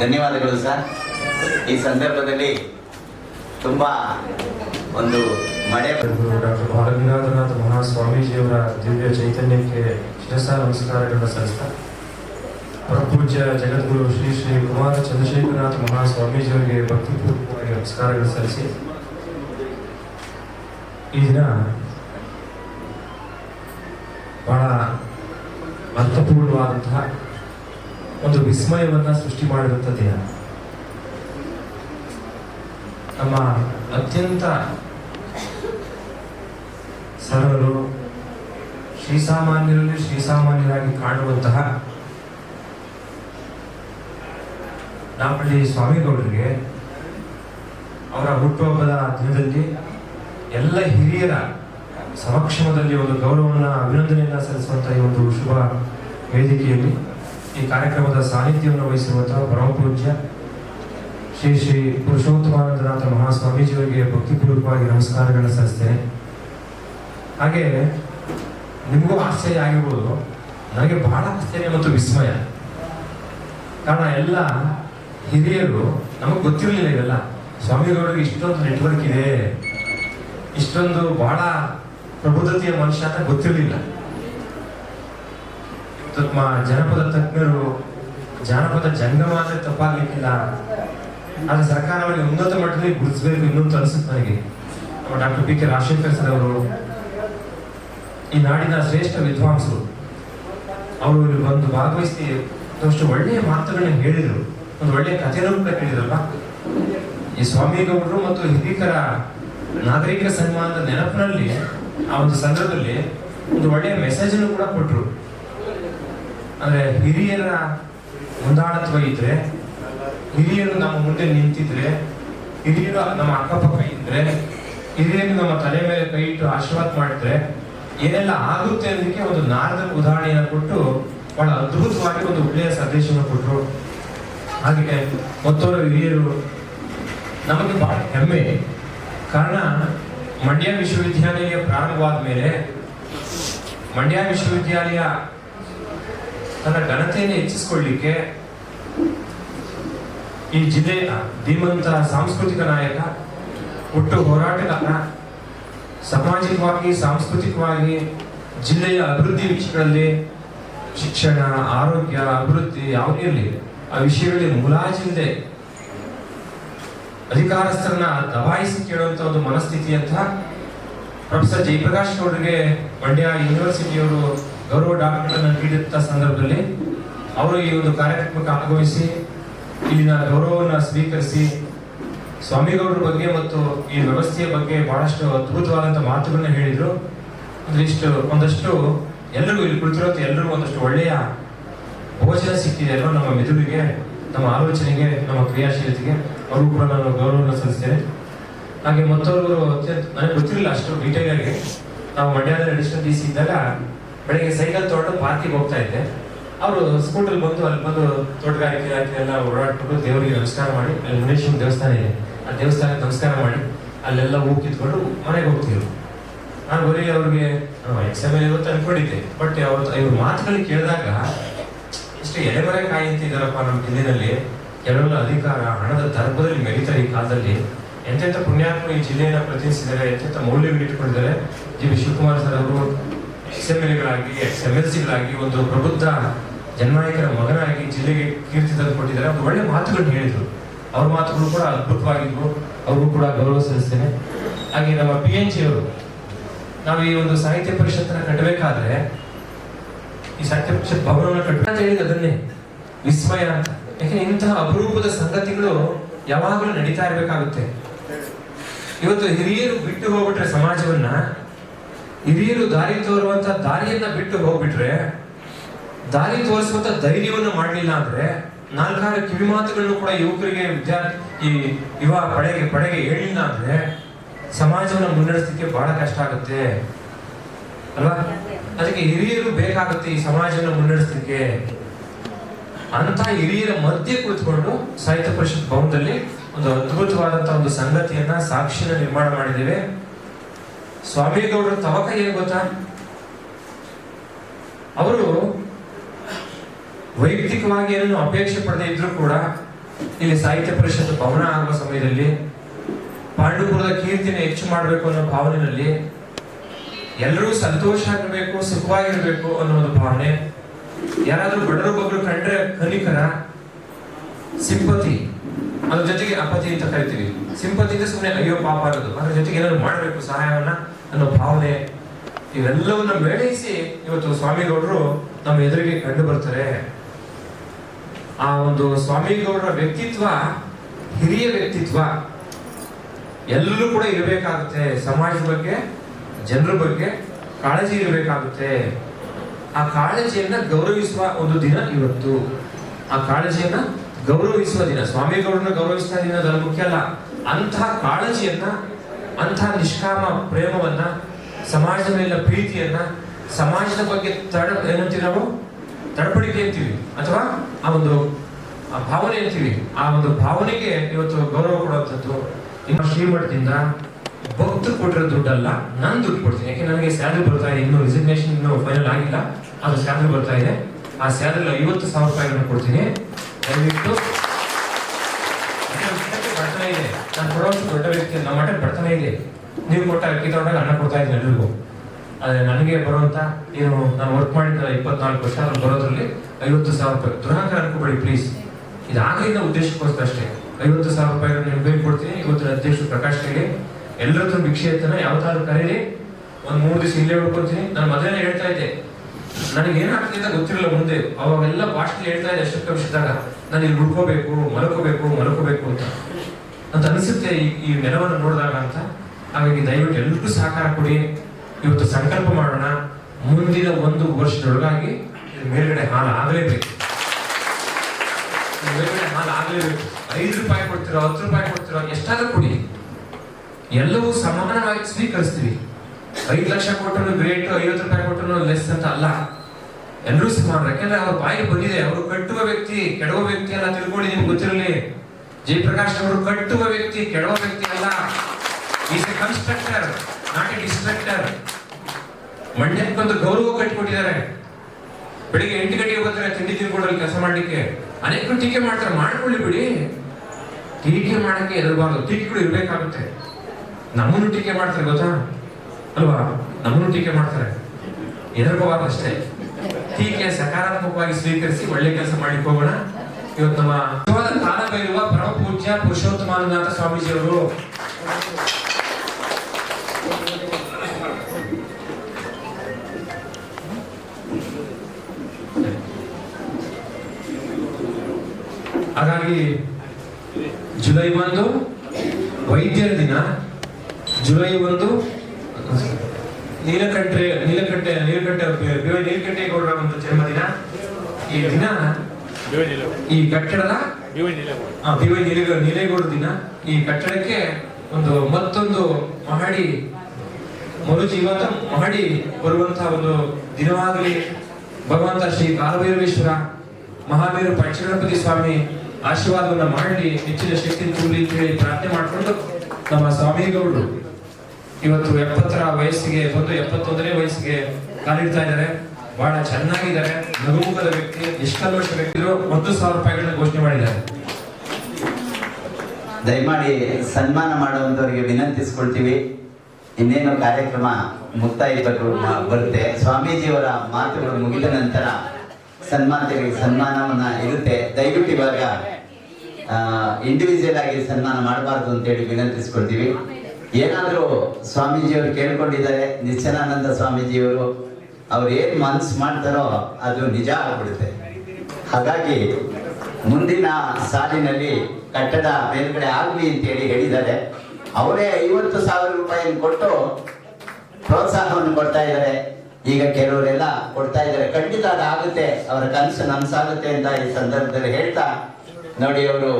ಧನ್ಯವಾದಗಳು ಸರ್. ಈ ಸಂದರ್ಭದಲ್ಲಿ ತುಂಬಾ ಒಂದು ಮಳೆ ಡಾಕ್ಟರ್ ಬಾಲಗಂಗಾಧರನಾಥ ಮಹಾಸ್ವಾಮೀಜಿಯವರ ದಿವ್ಯ ಚೈತನ್ಯಕ್ಕೆ ಶಿರಸ ನಮಸ್ಕಾರಗಳನ್ನು ಸಲ್ಲಿಸ್ತಾ ಪರಪೂಜ್ಯ ಜಗದ್ಗುರು ಶ್ರೀ ಶ್ರೀ ಕುಮಾರ ಚಂದ್ರಶೇಖರನಾಥ ಮಹಾಸ್ವಾಮೀಜಿಯವರಿಗೆ ಭಕ್ತಿಪೂರ್ವಕವಾಗಿ ನಮಸ್ಕಾರಗಳು ಸಲ್ಲಿಸಿ ಈ ದಿನ ಬಹಳ ಅರ್ಥಪೂರ್ಣವಾದಂತಹ ಒಂದು ವಿಸ್ಮಯವನ್ನ ಸೃಷ್ಟಿ ಮಾಡಿರುತ್ತದೆ ನಮ್ಮ ಅತ್ಯಂತ ಸರಳರು, ಶ್ರೀಸಾಮಾನ್ಯರಲ್ಲಿ ಶ್ರೀಸಾಮಾನ್ಯರಾಗಿ ಕಾಣುವಂತಹ ನಾಪಳ್ಳಿ ಸ್ವಾಮಿಗೌಡರಿಗೆ ಅವರ ಹುಟ್ಟುಹಬ್ಬದ ದಿನದಲ್ಲಿ ಎಲ್ಲ ಹಿರಿಯರ ಸಮಕ್ಷಮದಲ್ಲಿ ಒಂದು ಗೌರವವನ್ನು, ಅಭಿನಂದನೆಯನ್ನ ಸಲ್ಲಿಸುವಂತಹ ಈ ಒಂದು ಶುಭ ವೇದಿಕೆಯಲ್ಲಿ ಈ ಕಾರ್ಯಕ್ರಮದ ಸಾನ್ನಿಧ್ಯವನ್ನು ವಹಿಸಿರುವಂತಹ ಪರಮಪೂಜ್ಯ ಶ್ರೀ ಶ್ರೀ ಪುರುಷೋತ್ತಮಾನಂದನಾಥ ಮಹಾಸ್ವಾಮೀಜಿಯವರಿಗೆ ಭಕ್ತಿಪೂರ್ವಕವಾಗಿ ನಮಸ್ಕಾರಗಳನ್ನು ಸಲ್ಲಿಸ್ತೇನೆ. ಹಾಗೆ ನಿಮಗೂ ಆಶ್ಚರ್ಯ ಆಗಿರ್ಬೋದು. ನನಗೆ ಬಹಳ ಆಶ್ಚರ್ಯ ಮತ್ತು ವಿಸ್ಮಯ. ಕಾರಣ ಎಲ್ಲ ಹಿರಿಯರು ನಮಗೆ ಗೊತ್ತಿರಲಿಲ್ಲ ಇವೆಲ್ಲ. ಸ್ವಾಮಿಗಳವರಿಗೆ ಇಷ್ಟೊಂದು ನೆಟ್ವರ್ಕ್ ಇದೆ. ಇಷ್ಟೊಂದು ಬಹಳ ಪ್ರಬುದ್ಧತೆಯ ಮನುಷ್ಯ ಅಂತ ಗೊತ್ತಿರಲಿಲ್ಲ. ನಮ್ಮ ಜನಪದ ತಜ್ಞರು, ಜಾನಪದ ಜಂಗಮ ಅಂದ್ರೆ ತಪ್ಪಾಗ್ಲಿಕ್ಕಿಲ್ಲ. ಆದ್ರೆ ಅವರಿಗೆ ಉನ್ನತ ಮಟ್ಟದಲ್ಲಿ ಗುರುತಿಸಬೇಕು ಇನ್ನೊಂದು ಅನಿಸುತ್ತೆ ನನಗೆ doctor B K Rajashekhar sir ಅವರು, ಈ ನಾಡಿನ ಶ್ರೇಷ್ಠ ವಿದ್ವಾಂಸರು. ಅವರು ಬಂದು ಭಾಗವಹಿಸಿ ಅಷ್ಟು ಒಳ್ಳೆಯ ಮಾತುಗಳನ್ನ ಹೇಳಿದರು. ಒಂದು ಒಳ್ಳೆಯ ಕಥೆನೂ ಕೂಡ ಕೇಳಿದ್ರಲ್ಲ ಈ ಸ್ವಾಮಿಗೌಡರು ಮತ್ತು ಹಿರಿಕರ ನಾಗರಿಕ ಸನ್ಮಾನದ ನೆನಪಿನಲ್ಲಿ, ಆ ಒಂದು ಸಂದರ್ಭದಲ್ಲಿ ಒಂದು ಒಳ್ಳೆಯ ಮೆಸೇಜ್ ಅನ್ನು ಕೂಡ ಕೊಟ್ರು. ಅಂದ್ರೆ ಹಿರಿಯರ ಹೊಂದಾಣತ್ವ ಇದ್ರೆ ಹಿರಿಯರು ನಮ್ಮ ಮುಂದೆ ನಿಂತಿದ್ರೆ, ಹಿರಿಯರು ನಮ್ಮ ಅಕ್ಕಪಕ್ಕ ಇದ್ರೆ, ಹಿರಿಯರು ನಮ್ಮ ತಲೆ ಮೇಲೆ ಕೈ ಇಟ್ಟು ಆಶೀರ್ವಾದ ಮಾಡಿದ್ರೆ ಏನೆಲ್ಲ ಆಗುತ್ತೆ ಅನ್ನೋದಕ್ಕೆ ಒಂದು ನಾರದ ಉದಾಹರಣೆಯನ್ನು ಕೊಟ್ಟು ಬಹಳ ಅದ್ಭುತವಾಗಿ ಒಂದು ಒಳ್ಳೆಯ ಸಂದೇಶವನ್ನು ಕೊಟ್ಟರು ಹಾಗೆ ಮತ್ತೋರ ಹಿರಿಯರು, ನಮಗೆ ಬಹಳ ಹೆಮ್ಮೆ. ಕಾರಣ, ಮಂಡ್ಯ ವಿಶ್ವವಿದ್ಯಾಲಯ ಪ್ರಾರಂಭವಾದ ಮೇಲೆ ಮಂಡ್ಯ ವಿಶ್ವವಿದ್ಯಾಲಯ ತನ್ನ ಘನತೆಯನ್ನು ಹೆಚ್ಚಿಸಿಕೊಳ್ಳಿಕ್ಕೆ ಈ ಜಿಲ್ಲೆಯ ಧೀಮಂತ ಸಾಂಸ್ಕೃತಿಕ ನಾಯಕ ಒಟ್ಟು ಹೋರಾಟಗಾರ, ಸಾಮಾಜಿಕವಾಗಿ, ಸಾಂಸ್ಕೃತಿಕವಾಗಿ, ಜಿಲ್ಲೆಯ ಅಭಿವೃದ್ಧಿ ವಿಷಯಗಳಲ್ಲಿ ಶಿಕ್ಷಣ, ಆರೋಗ್ಯ, ಅಭಿವೃದ್ಧಿ ಯಾವುದೇ ಇರಲಿ, ಆ ವಿಷಯಗಳಲ್ಲಿ ಮುಲಾಜಿಲ್ಲದೆ ಅಧಿಕಾರಸ್ಥರನ್ನ ದಬಾಯಿಸಿ ಕೇಳುವಂತ ಒಂದು ಮನಸ್ಥಿತಿ ಅಂತ ಪ್ರೊಫೆಸರ್ ಜಯಪ್ರಕಾಶ್ ಅವರಿಗೆ ಮಂಡ್ಯ ಯೂನಿವರ್ಸಿಟಿಯವರು ಗೌರವ ಡಾಕ್ಟರ್ ನೀಡಿದ ಸಂದರ್ಭದಲ್ಲಿ ಅವರು ಈ ಒಂದು ಕಾರ್ಯಕ್ರಮಕ್ಕೆ ಆಗಮಿಸಿ ಇಲ್ಲಿನ ಗೌರವವನ್ನು ಸ್ವೀಕರಿಸಿ ಸ್ವಾಮಿಗೌಡರ ಬಗ್ಗೆ ಮತ್ತು ಈ ವ್ಯವಸ್ಥೆಯ ಬಗ್ಗೆ ಬಹಳಷ್ಟು ಅದ್ಭುತವಾದಂಥ ಮಾತುಗಳನ್ನ ಹೇಳಿದರು. ಒಂದಿಷ್ಟು ಒಂದಷ್ಟು ಎಲ್ಲರಿಗೂ ಇಲ್ಲಿ ಕುಳಿತಿರೋದು ಎಲ್ಲರಿಗೂ ಒಂದಷ್ಟು ಒಳ್ಳೆಯ ಭೋಜನ ಸಿಕ್ಕಿದೆ ಅಲ್ವಾ ನಮ್ಮ ಮೆದುಳಿಗೆ, ನಮ್ಮ ಆಲೋಚನೆಗೆ, ನಮ್ಮ ಕ್ರಿಯಾಶೀಲತೆಗೆ. ಅವರು ಕೂಡ ನಾನು ಗೌರವವನ್ನು ಸಲ್ಲಿಸ್ತೇನೆ. ಹಾಗೆ ಮತ್ತೊಬ್ಬರು ಅತ್ಯಂತ ನನಗೆ ಗೊತ್ತಿರಲಿಲ್ಲ ಅಷ್ಟು ಡೀಟೇಲ್ ಆಗಿ. ನಾವು ಮಂಡ್ಯದ ಅಡಿಷನಲ್ ಡಿ ಸಿ ಇದ್ದಾಗ ಬೆಳಗ್ಗೆ ಸೈಕಲ್ ತೊಗೊಂಡು ಪಾರ್ಕಿಗೆ ಹೋಗ್ತಾ ಇದ್ದೆ. ಅವರು ಸ್ಕೂಟರ್ ಬಂದು ಅಲ್ಲಿ ಬಂದು ತೋಟಗಾರಿಕೆ ಎಲ್ಲ ಓಡಾಡ್ಬಿಟ್ಟು ದೇವರಿಗೆ ನಮಸ್ಕಾರ ಮಾಡಿ, ಅಲ್ಲಿ ಮುನೇಶ್ವರ ದೇವಸ್ಥಾನ ಇದೆ. ಆ ದೇವಸ್ಥಾನಕ್ಕೆ ನಮಸ್ಕಾರ ಮಾಡಿ, ಅಲ್ಲೆಲ್ಲ ಹೂ ಕಿತ್ಕೊಂಡು ಮನೆಗೆ ಹೋಗ್ತಿದ್ರು. ನಾನು ಬರೀ ಅವ್ರಿಗೆ ಎಕ್ಸಾಮ್ ಇರುತ್ತೆ ಅನ್ಕೊಂಡಿದ್ದೆ ಬಟ್ ಅವ್ರ, ಇವ್ರ ಮಾತುಗಳು ಕೇಳಿದಾಗ, ಇಷ್ಟು ಎಲೆಮರೆ ಕಾಯಿ ಅಂತ ಇದಾರಪ್ಪ ನಮ್ಮ ಜಿಲ್ಲೆಯಲ್ಲಿ. ಕೆಲವೆಲ್ಲ ಅಧಿಕಾರ, ಹಣದ ದರ್ಭದಲ್ಲಿ ಮೆರೀತಾರೆ ಈ ಕಾಲದಲ್ಲಿ. ಎಂತೆಂಥ ಪುಣ್ಯಾತ್ಮ ಈ ಜಿಲ್ಲೆಯನ್ನು ಪ್ರತಿನಿಧಿಸಿದ್ದಾರೆ, ಎಂತೆಂಥ ಮೌಲ್ಯಗಳು ಇಟ್ಕೊಂಡಿದ್ದಾರೆ ಜಿ. ವಿ. ಶಿವಕುಮಾರ್ ಸರ್ ಅವರು ಎಕ್ಸ್ ಎಂ ಎಂ ಎಲ್ ಸಿಗಳಾಗಿ ಒಂದು ಪ್ರಬುದ್ಧ ಜನನಾಯಕರ ಮಗನಾಗಿ ಜಿಲ್ಲೆಗೆ ಕೀರ್ತಿ ತಂದು ಕೊಟ್ಟಿದ್ದಾರೆ ಒಂದು ಒಳ್ಳೆ ಮಾತುಗಳನ್ನ ಹೇಳಿದರು. ಅವ್ರ ಮಾತುಗಳು ಕೂಡ ಅದ್ಭುತವಾಗಿದ್ರು ಅವ್ರಿಗೂ ಕೂಡ ಗೌರವ ಸಲ್ಲಿಸ್ತೇನೆ. ಹಾಗೆ ನಮ್ಮ ಪಿ ಎನ್ ಜಿ ಅವರು ನಾವು ಈ ಒಂದು ಸಾಹಿತ್ಯ ಪರಿಷತ್ತನ್ನ ಕಟ್ಟಬೇಕಾದ್ರೆ, ಈ ಸಾಹಿತ್ಯ ಪರಿಷತ್ ಭವನವನ್ನು ಕಟ್ಟಬೇಕು ಹೇಳಿದ್ರು ಹೇಳಿದ ಅದನ್ನೇ. ವಿಸ್ಮಯ ಯಾಕಂದ್ರೆ ಇಂತಹ ಅಪರೂಪದ ಸಂಗತಿಗಳು ಯಾವಾಗಲೂ ನಡೀತಾ ಇರಬೇಕಾಗುತ್ತೆ. ಇವತ್ತು ಹಿರಿಯರು ಬಿಟ್ಟು ಹೋಗ್ಬಿಟ್ರೆ ಸಮಾಜವನ್ನ ಹಿರಿಯರು ದಾರಿ ತೋರುವಂತ ದಾರಿಯನ್ನ ಬಿಟ್ಟು ಹೋಗ್ಬಿಟ್ರೆ, ದಾರಿ ತೋರಿಸುವಂತ ಧೈರ್ಯವನ್ನು ಮಾಡಲಿಲ್ಲ ಅಂದ್ರೆ ನಾಲ್ಕಾರು ಕಿವಿ ಮಾತುಗಳನ್ನು ಕೂಡ ಯುವಕರಿಗೆ, ವಿದ್ಯಾರ್ಥಿ, ಈ ಯುವ ಪಡೆಗೆ ಪಡೆಗೆ ಹೇಳಿಲ್ಲ ಅಂದ್ರೆ ಸಮಾಜವನ್ನು ಮುನ್ನಡೆಸಲಿಕ್ಕೆ ಬಹಳ ಕಷ್ಟ ಆಗುತ್ತೆ. ಅಲ್ವಾ? ಅದಕ್ಕೆ ಹಿರಿಯರು ಬೇಕಾಗುತ್ತೆ ಈ ಸಮಾಜವನ್ನು ಮುನ್ನಡೆಸಲಿಕ್ಕೆ. ಅಂತ ಹಿರಿಯರ ಮಧ್ಯೆ ಕುಳಿತುಕೊಂಡು ಸಾಹಿತ್ಯ ಪರಿಷತ್ ಭವನದಲ್ಲಿ ಒಂದು ಅದ್ಭುತವಾದಂತಹ ಒಂದು ಸಂಗತಿಯನ್ನ ಸಾಕ್ಷಿನ ನಿರ್ಮಾಣ ಮಾಡಿದ್ದೇವೆ. ಸ್ವಾಮಿಗೌಡರ ತವಕ ಏನು ಗೊತ್ತಾ? ಅವರು ವೈಯಕ್ತಿಕವಾಗಿ ಏನನ್ನು ಅಪೇಕ್ಷೆ ಪಡೆದೇ ಇದ್ರು ಕೂಡ ಇಲ್ಲಿ ಸಾಹಿತ್ಯ ಪರಿಷತ್ ಭವನ ಆಗುವ ಸಮಯದಲ್ಲಿ ಪಾಂಡುಪುರದ ಕೀರ್ತಿನ ಹೆಚ್ಚು ಮಾಡಬೇಕು ಅನ್ನೋ ಭಾವನೆಯಲ್ಲಿ ಎಲ್ಲರೂ ಸಂತೋಷ ಆಗಿರಬೇಕು ಸುಖವಾಗಿರಬೇಕು ಅನ್ನೋ ಒಂದು ಭಾವನೆ. ಯಾರಾದರೂ ಬಡರು ಒಬ್ಬರು ಕಂಡ್ರೆ ಕನಿಕರ, ಸಿಂಪತಿ. ಅದ್ರ ಜೊತೆಗೆ ಅಪತಿ ಅಂತ ಕರಿತೀವಿ. ಸಿಂಪತಿ ಸುಮ್ಮನೆ ಅಯ್ಯೋ, ಪಾಪ ಅನ್ನೋದು. ಅದ್ರ ಜೊತೆಗೆ ಏನಾದ್ರು ಮಾಡಬೇಕು, ಸಹಾಯವನ್ನ. ಅನ್ನೋ ಭಾವನೆ ಇವೆಲ್ಲವನ್ನ ಮೇಳೈಸಿ ಇವತ್ತು ಸ್ವಾಮಿಗೌಡರು ನಮ್ಮ ಎದುರಿಗೆ ಕಂಡು ಬರ್ತಾರೆ. ಆ ಒಂದು ಸ್ವಾಮಿಗೌಡರ ವ್ಯಕ್ತಿತ್ವ ಹಿರಿಯ ವ್ಯಕ್ತಿತ್ವ ಎಲ್ಲರೂ ಕೂಡ ಇರಬೇಕಾಗುತ್ತೆ. ಸಮಾಜದ ಬಗ್ಗೆ, ಜನರ ಬಗ್ಗೆ ಕಾಳಜಿ ಇರಬೇಕಾಗುತ್ತೆ. ಆ ಕಾಳಜಿಯನ್ನ ಗೌರವಿಸುವ ಒಂದು ದಿನ ಇವತ್ತು. ಆ ಕಾಳಜಿಯನ್ನ ಗೌರವಿಸುವ ದಿನ. ಸ್ವಾಮಿಗೌಡರನ್ನ ಗೌರವಿಸ್ತಾ ದಿನ ಅದರ ಮುಖ್ಯ ಅಲ್ಲ. ಅಂತಹ ಕಾಳಜಿಯನ್ನ ಅಂತಹ ನಿಷ್ಕಾಮ ಪ್ರೇಮವನ್ನ ಸಮಾಜದ ಮೇಲಿನ ಪ್ರೀತಿಯನ್ನ, ಸಮಾಜದ ಬಗ್ಗೆ ತಡ, ಏನಂತೀವಿ ನಾವು? ತಡಪಡಿಕೆ ಅಂತೀವಿ. ಅಥವಾ ಆ ಒಂದು, ಆ ಭಾವನೆ ಅಂತೀವಿ. ಆ ಒಂದು ಭಾವನೆಗೆ ಇವತ್ತು ಗೌರವ ಕೊಡುವಂಥದ್ದು. ಇನ್ನು ಶ್ರೀಮಠದಿಂದ ಭಕ್ತರು ಕೊಟ್ಟಿರೋ ದುಡ್ಡಲ್ಲ, ನಾನು ದುಡ್ಡು ಕೊಡ್ತೀನಿ. ಯಾಕೆ ನನಗೆ ಸ್ಯಾಲರಿ ಬರ್ತಾ ಇದೆ, ಇನ್ನೂ ರಿಸಿಗ್ನೇಷನ್ ಇನ್ನೂ ಫೈನಲ್ ಆಗಿಲ್ಲ. ಅದು ಸ್ಯಾಲರಿ ಬರ್ತಾ ಇದೆ. ಆ ಸ್ಯಾಲರಿ ಐವತ್ತು ಸಾವಿರ ರೂಪಾಯಿಗಳನ್ನ ಕೊಡ್ತೀನಿ. ದಯವಿಟ್ಟು ಯಾಕಂದ್ರೆ ಮಠಕ್ಕೆ ಬಡತನ ಇದೆ ನಾನು ಕೊಡೋಷ್ಟು ದೊಡ್ಡ ವ್ಯಕ್ತಿ, ನಮ್ಮ ಮಠ ಬಡತನ ಇದೆ ನೀವು ಕೊಟ್ಟ ಅಕ್ಕಿ ತಗೊಂಡಾಗ ಅನ್ನ ಕೊಡ್ತಾ ಇದ್ದೀನಿ ಎಲ್ರಿಗೂ. ಆದರೆ ನನಗೆ ಬರುವಂತ ಏನು, ನಾನು ವರ್ಕ್ ಮಾಡಿದ ಇಪ್ಪತ್ನಾಲ್ಕು ವರ್ಷ ನಾನು ಬರೋದ್ರಲ್ಲಿ ಐವತ್ತು ಸಾವಿರ ರೂಪಾಯಿ. ದುರಾಕಾರ ಅನ್ಕೋಬೇಡಿ ಪ್ಲೀಸ್ ಇದು ಆಗಲಿಂದ ಉದ್ದೇಶಕ್ಕೋಸ್ಕರ ಅಷ್ಟೇ. ಐವತ್ತು ಸಾವಿರ ರೂಪಾಯಿ ನಿಮ್ಗೆ ಬೇಗ ಕೊಡ್ತೀನಿ. ಇವತ್ತಿನ ಅಧ್ಯಕ್ಷರು ಪ್ರಕಾಶ್ ಹೇಳಿ ಎಲ್ಲರ ಹತ್ರ ಭಿಕ್ಷೆ ಎತ್ತನ ಯಾವತ್ತಾದ್ರೂ ಕರೀರಿ. ಒಂದು ಮೂರು ದಿವಸ ಇಲ್ಲೇ ಉಳ್ಕೊತೀನಿ ನಾನು ಮೊದಲೇ ಹೇಳ್ತಾ ಇದ್ದೆ. ನನಗೆ ಏನಾಗ್ತಿದೆ ಗೊತ್ತಿರಲಿಲ್ಲ ಮುಂದೆ. ಅವಾಗೆಲ್ಲ ಭಾಷೆ ಹೇಳ್ತಾ ಇದ್ದೆ ಅಷ್ಟಕ್ಕೆ ವಿಷಯದಾಗ ನಾನು ಇಲ್ಲಿ ಉಳ್ಕೋಬೇಕು ಮಲ್ಕೋಬೇಕು ಮಲ್ಕೋಬೇಕು ಅಂತ. ಅಂತ ಅನಿಸುತ್ತೆ ಈ ನೆಲವನ್ನು ನೋಡಿದಾಗ ಅಂತ. ಹಾಗಾಗಿ ದಯವಿಟ್ಟು ಎಲ್ಲರಿಗೂ ಸಹಕಾರ ಕೊಡಿ. ಇವತ್ತು ಸಂಕಲ್ಪ ಮಾಡೋಣ. ಮುಂದಿನ ಒಂದು ವರ್ಷದೊಳಗಾಗಿ ಮೇಲ್ಗಡೆ ಹಾಲು ಆಗಲೇಬೇಕು. ಮೇಲ್ಗಡೆ ಹಾಲು ಆಗಲೇಬೇಕು. ಐದು ರೂಪಾಯಿ ಕೊಡ್ತಿರೋ, ಹತ್ತು ರೂಪಾಯಿ ಕೊಡ್ತಿರೋ, ಎಷ್ಟಾದ್ರೂ ಕೊಡಿ. ಎಲ್ಲವೂ ಸಮಾನವಾಗಿ ಸ್ವೀಕರಿಸ್ತೀವಿ. ಐದು ಲಕ್ಷ ಕೊಟ್ಟರು ಗ್ರೇಟ್ ಐವತ್ತು ರೂಪಾಯಿ ಕೊಟ್ಟರು ಲೆಸ್ ಅಂತ ಅಲ್ಲ. ಎಲ್ಲರೂ ಸಮಾನ ಯಾಕೆಂದ್ರೆ ಅವ್ರ ಬಾಯಿ ಬಂದಿದೆ. ಅವರು ಕಟ್ಟುವ ವ್ಯಕ್ತಿ, ಕೆಡುವ ವ್ಯಕ್ತಿ ಎಲ್ಲ ತಿಳ್ಕೊಳ್ಳಿ, ನಿಮ್ಗೆ ಗೊತ್ತಿರಲಿ. ಜಯಪ್ರಕಾಶ್ ಅವರು ಕಟ್ಟುವ ವ್ಯಕ್ತಿ, ಕೆಡುವ ವ್ಯಕ್ತಿ ಅಲ್ಲ. Is a constructor not a destructor ಮಂಡ್ಯಕ್ಕೆ ಒಂದು ಗೌರವ ಕಟ್ಟಿಕೊಟ್ಟಿದ್ದಾರೆ ಬೆಳಿಗ್ಗೆ ಎಂಟು ಗಂಟೆಗೆ ಬರ್ತಾರೆ ತಿಂಡಿ ತಿನ್ಕೊಡೋರು ಕೆಲಸ ಮಾಡ್ಲಿಕ್ಕೆ. ಅನೇಕರು ಟೀಕೆ ಮಾಡ್ತಾರೆ, ಮಾಡ್ಕೊಳ್ಳಿ ಬಿಡಿ. ಟೀಕೆ ಮಾಡಕ್ಕೆ ಎದರಬಾರ್ದು ಟೀಕೆಗಳು ಇರಬೇಕಾಗುತ್ತೆ. ನಮ್ಮನ್ನು ಟೀಕೆ ಮಾಡ್ತಾರೆ, ಗೊತ್ತಾ? ಅಲ್ವಾ? ನಮ್ಮನ್ನು ಟೀಕೆ ಮಾಡ್ತಾರೆ. ಎದರ್ಕೋಬಾರ್ದು ಅಷ್ಟೇ. ಟೀಕೆ ಸಕಾರಾತ್ಮಕವಾಗಿ ಸ್ವೀಕರಿಸಿ ಒಳ್ಳೆ ಕೆಲಸ ಮಾಡ್ಲಿಕ್ಕೆ ಹೋಗೋಣ. ಇವತ್ತು ನಮ್ಮ ಬೈರುವ ಪರಮ ಪೂಜ್ಯ ಪುರುಷೋತ್ತಮಾನಂದನಾಥ ಸ್ವಾಮೀಜಿಯವರು. ಹಾಗಾಗಿ ಜುಲೈ ಒಂದು, ವೈದ್ಯರ ದಿನ. ಜುಲೈ ಒಂದು ನೀಲಕಂಠೆ ನೀಲಕಂಠೆ ನೀಲಕಂಠೆ ಗೌಡರ ಒಂದು ಜನ್ಮದಿನ. ಈ ದಿನ ಈ ಕಟ್ಟಡದ? ಆ, ಬಿ ವೈ ನೀಲೇ ದಿನ. ಈ ಕಟ್ಟಡಕ್ಕೆ ಒಂದು ಮತ್ತೊಂದು ಮಹಡಿ ಮರುಜೀವಂತ ಮಹಡಿ ಬರುವಂತಹ ಒಂದು ದಿನವಾಗಲಿ. ಭಗವಂತ ಶ್ರೀ ಕಾಲಭೈರವೇಶ್ವರ ಮಹಾವೀರ ಪಂಚಗಣಪತಿ ಸ್ವಾಮಿ ಆಶೀರ್ವಾದವನ್ನ ಮಾಡಲಿ ಹೆಚ್ಚಿನ ಶಕ್ತಿ ತುಂಬಲಿ ಅಂತ ಹೇಳಿ ಪ್ರಾರ್ಥನೆ ಮಾಡಿಕೊಂಡು ನಮ್ಮ ಸ್ವಾಮಿಗೌಡರು ಇವತ್ತು ಎಪ್ಪತ್ತರ ವಯಸ್ಸಿಗೆ ಬಂದು ಎಪ್ಪತ್ತೊಂದನೇ ವಯಸ್ಸಿಗೆ ಕಾಲಿಡ್ತಾ ಇದ್ದಾರೆ. ಬಹಳ ಚೆನ್ನಾಗಿದ್ದಾರೆ ನಗುಮುಖದ ವ್ಯಕ್ತಿ ನಿಷ್ಕಲ್ಮಶ ವ್ಯಕ್ತಿಗಳು ಒಂದು ಸಾವಿರ ರೂಪಾಯಿಗಳನ್ನ ಘೋಷಣೆ ಮಾಡಿದ್ದಾರೆ. ದಯಮಾಡಿ ಸನ್ಮಾನ ಮಾಡುವಂತವರಿಗೆ ವಿನಂತಿಸ್ಕೊಳ್ತೀವಿ. ಇನ್ನೇನು ಕಾರ್ಯಕ್ರಮ ಮುಕ್ತಾಯ ಬರುತ್ತೆ. ಸ್ವಾಮೀಜಿಯವರ ಮಾತುಗಳು ಮುಗಿದ ನಂತರ ಸನ್ಮಾನತೆಗೆ ಸನ್ಮಾನವನ್ನ ಇರುತ್ತೆ. ದಯವಿಟ್ಟು ಇವಾಗ ಇಂಡಿವಿಜುವಲ್ ಆಗಿ ಸನ್ಮಾನ ಮಾಡಬಾರ್ದು ಅಂತೇಳಿ ವಿನಂತಿಸ್ಕೊಳ್ತೀವಿ. ಏನಾದರೂ ಸ್ವಾಮೀಜಿಯವರು ಕೇಳ್ಕೊಂಡಿದ್ದಾರೆ ನಿಶ್ಚಲಾನಂದ ಸ್ವಾಮೀಜಿಯವರು ಅವ್ರು ಏನ್ ಮನ್ಸು ಮಾಡ್ತಾರೋ ಅದು ನಿಜ ಆಗ್ಬಿಡುತ್ತೆ. ಹಾಗಾಗಿ ಮುಂದಿನ ಸಾಲಿನಲ್ಲಿ ಕಟ್ಟಡ ಮೇಲ್ಗಡೆ ಆಗ್ಲಿ ಅಂತೇಳಿ ಹೇಳಿದ್ದಾರೆ. ಅವರೇ ಐವತ್ತು ಸಾವಿರ ರೂಪಾಯಿಯನ್ನು ಕೊಟ್ಟು ಪ್ರೋತ್ಸಾಹವನ್ನು ಕೊಡ್ತಾ ಇದ್ದಾರೆ. ಈಗ ಕೆಲವರೆಲ್ಲ ಕೊಡ್ತಾ ಇದ್ದಾರೆ. ಖಂಡಿತ ಅದಾಗುತ್ತೆ. ಅವರ ಕನಸು ನನ್ಸಾಗುತ್ತೆ ಅಂತ ಈ ಸಂದರ್ಭದಲ್ಲಿ ಹೇಳ್ತಾ ನೋಡಿ ಅವರು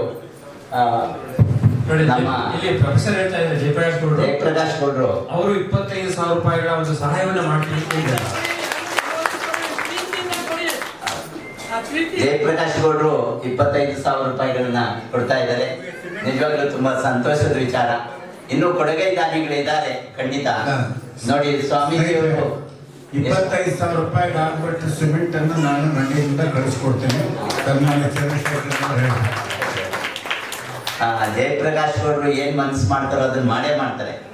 ನೋಡಿ ನಮ್ಮ ಇಲ್ಲಿ ಪ್ರೊಫೆಸರ್ ಹೇಳ್ತಾ ಇದ್ದಾರೆ ಜಯಪ್ರಕಾಶ್ ಗೌಡ್ರು. ಜಯಪ್ರಕಾಶ್ ಗೌಡ್ರು. ಅವರು ಇಪ್ಪತ್ತೈದು ಸಾವಿರ ರೂಪಾಯಿಗಳ ಒಂದು ಸಹಾಯವನ್ನು ಮಾಡ್ಲಿಕ್ಕೆ ಇದ್ದಾರೆ ಜಯಪ್ರಕಾಶ್ ಗೌಡ್ರು ಇಪ್ಪತ್ತೈದು ಸಾವಿರ ರೂಪಾಯಿಗಳನ್ನ ಕೊಡ್ತಾ ಇದ್ದಾರೆ. ನಿಜವಾಗ್ಲೂ ತುಂಬಾ ಸಂತೋಷದ ವಿಚಾರ. ಇನ್ನು ಕೊಡಗೈ ದಾನಿಗಳಿದ್ದಾರೆ ಖಂಡಿತ. ನೋಡಿ ಸ್ವಾಮೀಜಿಯವರು ಇಪ್ಪತ್ತೈದು ಸಾವಿರ ರೂಪಾಯಿ ಆಗ್ಬಿಟ್ಟು ಸಿಮೆಂಟ್ ಅನ್ನು ನಾನು ಮಂಡ್ಯದಿಂದ ಕಳಿಸ್ಕೊಡ್ತೇನೆ. ಕರ್ನಾಟಕ ಜಯಪ್ರಕಾಶ್ ಅವರು ಹೇಳ್ತಾರೆ. ಆ, ಜಯಪ್ರಕಾಶ್ ಗೌಡ್ರು ಏನ್ ಮನ್ಸು ಮಾಡ್ತಾರೋ ಅದನ್ನ ಮಾಡೇ ಮಾಡ್ತಾರೆ.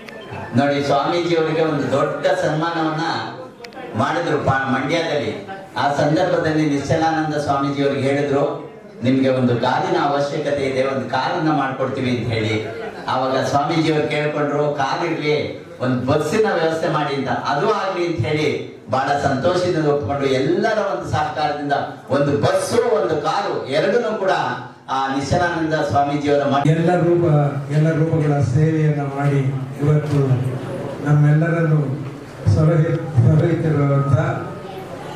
ನೋಡಿ ಸ್ವಾಮೀಜಿ ಅವರಿಗೆ ಒಂದು ದೊಡ್ಡ ಸನ್ಮಾನವನ್ನ ಮಾಡಿದ್ರು ಪಾ- ಮಂಡ್ಯದಲ್ಲಿ. ಆ ಸಂದರ್ಭದಲ್ಲಿ ನಿಶ್ಚಲಾನಂದ ಸ್ವಾಮೀಜಿ ಅವ್ರಿಗೆ ಹೇಳಿದ್ರು, ನಿಮ್ಗೆ ಒಂದು ಕಾಲಿನ ಅವಶ್ಯಕತೆ ಇದೆ, ಒಂದು ಕಾರನ್ನ ಮಾಡ್ಕೊಡ್ತೀವಿ ಅಂತ ಹೇಳಿ. ಆವಾಗ ಸ್ವಾಮೀಜಿ ಅವರು ಕೇಳ್ಕೊಂಡ್ರು ಇರ್ಲಿ ಒಂದು ಬಸ್ಸಿನ ವ್ಯವಸ್ಥೆ ಮಾಡಿ ಅಂತ, ಅದು ಆಗ್ಲಿ ಅಂತ ಹೇಳಿ ಬಹಳ ಸಂತೋಷದಿಂದ ಒಪ್ಪಿಕೊಂಡು ಎಲ್ಲರ ಒಂದು ಸಹಕಾರದಿಂದ ಒಂದು ಬಸ್ಸು, ಒಂದು ಕಾರು ಎರಡನ್ನೂ ಕೂಡ ಆ ನಿಶ್ಚಲಾನಂದ ಸ್ವಾಮೀಜಿಯವರ ಎಲ್ಲ ರೂಪ, ಎಲ್ಲ ರೂಪಗಳ ಸೇವೆಯನ್ನು ಮಾಡಿ ಇವತ್ತು ನಮ್ಮೆಲ್ಲರನ್ನು ಸಲಹೆ ಸಲಹಿತಿರುವಂಥ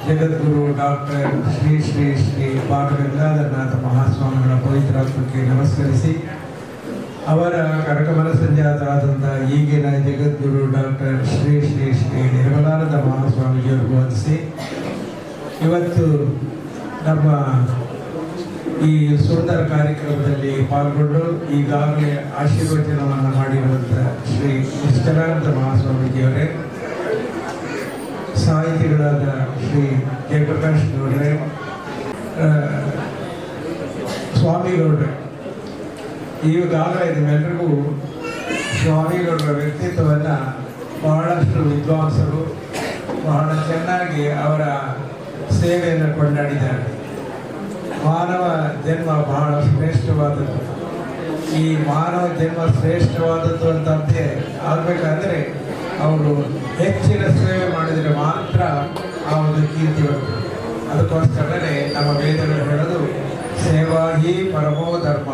ಜಗದ್ಗುರು ಡಾಕ್ಟರ್ ಶ್ರೀ ಶ್ರೀ ಶ್ರೀ ಪಾಠಗಂಗಾಧರನಾಥ ಮಹಾಸ್ವಾಮಿಗಳ ಪವಿತ್ರಾತ್ಮಕ್ಕೆ ನಮಸ್ಕರಿಸಿ, ಅವರ ಕರಕಮಲ ಸಂಜಾತರಾದಂಥ ಈಗಿನ ಜಗದ್ಗುರು ಡಾಕ್ಟರ್ ಶ್ರೀ ಶ್ರೀ ಶ್ರೀ ನಿರ್ಮಲಾನಂದ ಮಹಾಸ್ವಾಮಿಜಿಯವರಿಗೂ ವಂದಿಸಿ ಇವತ್ತು ನಮ್ಮ ಈ ಸುಂದರ ಕಾರ್ಯಕ್ರಮದಲ್ಲಿ ಪಾಲ್ಗೊಂಡು ಈಗಾಗಲೇ ಆಶೀರ್ವಚನವನ್ನು ಮಾಡಿರುವಂಥ ಶ್ರೀ ನಿಷ್ಠರಾನಂದ ಮಹಾಸ್ವಾಮೀಜಿಯವರೇ ಸಾಹಿತಿಗಳಾದ ಶ್ರೀ ಜಯಪ್ರಕಾಶ್ ಗೌಡ್ರೆ ಸ್ವಾಮಿಗೌಡ್ರೆ ಈಗಾಗಲೇ ನಿಮ್ಮೆಲ್ಲರಿಗೂ ಸ್ವಾಮಿಗೌಡರ ವ್ಯಕ್ತಿತ್ವವನ್ನು ಬಹಳಷ್ಟು ವಿದ್ವಾಂಸರು ಬಹಳ ಚೆನ್ನಾಗಿ ಅವರ ಸೇವೆಯನ್ನು ಕೊಂಡಾಡಿದ್ದಾರೆ. ಮಾನವ ಜನ್ಮ ಬಹಳ ಶ್ರೇಷ್ಠವಾದದ್ದು. ಈ ಮಾನವ ಜನ್ಮ ಶ್ರೇಷ್ಠವಾದದ್ದು ಅಂತಂತೆ ಆಗಬೇಕಾದ್ರೆ ಅವರು ಹೆಚ್ಚಿನ ಸೇವೆ ಮಾಡಿದರೆ ಮಾತ್ರ ಆ ಒಂದು ಕೀರ್ತಿ ಬರ್ತದೆ ಅದಕ್ಕೋಸ್ಕರನೇ ನಮ್ಮ ವೇದಗಳು ಹೇಳೋದು, ಸೇವಾ ಹಿ ಪರಮೋ ಧರ್ಮ.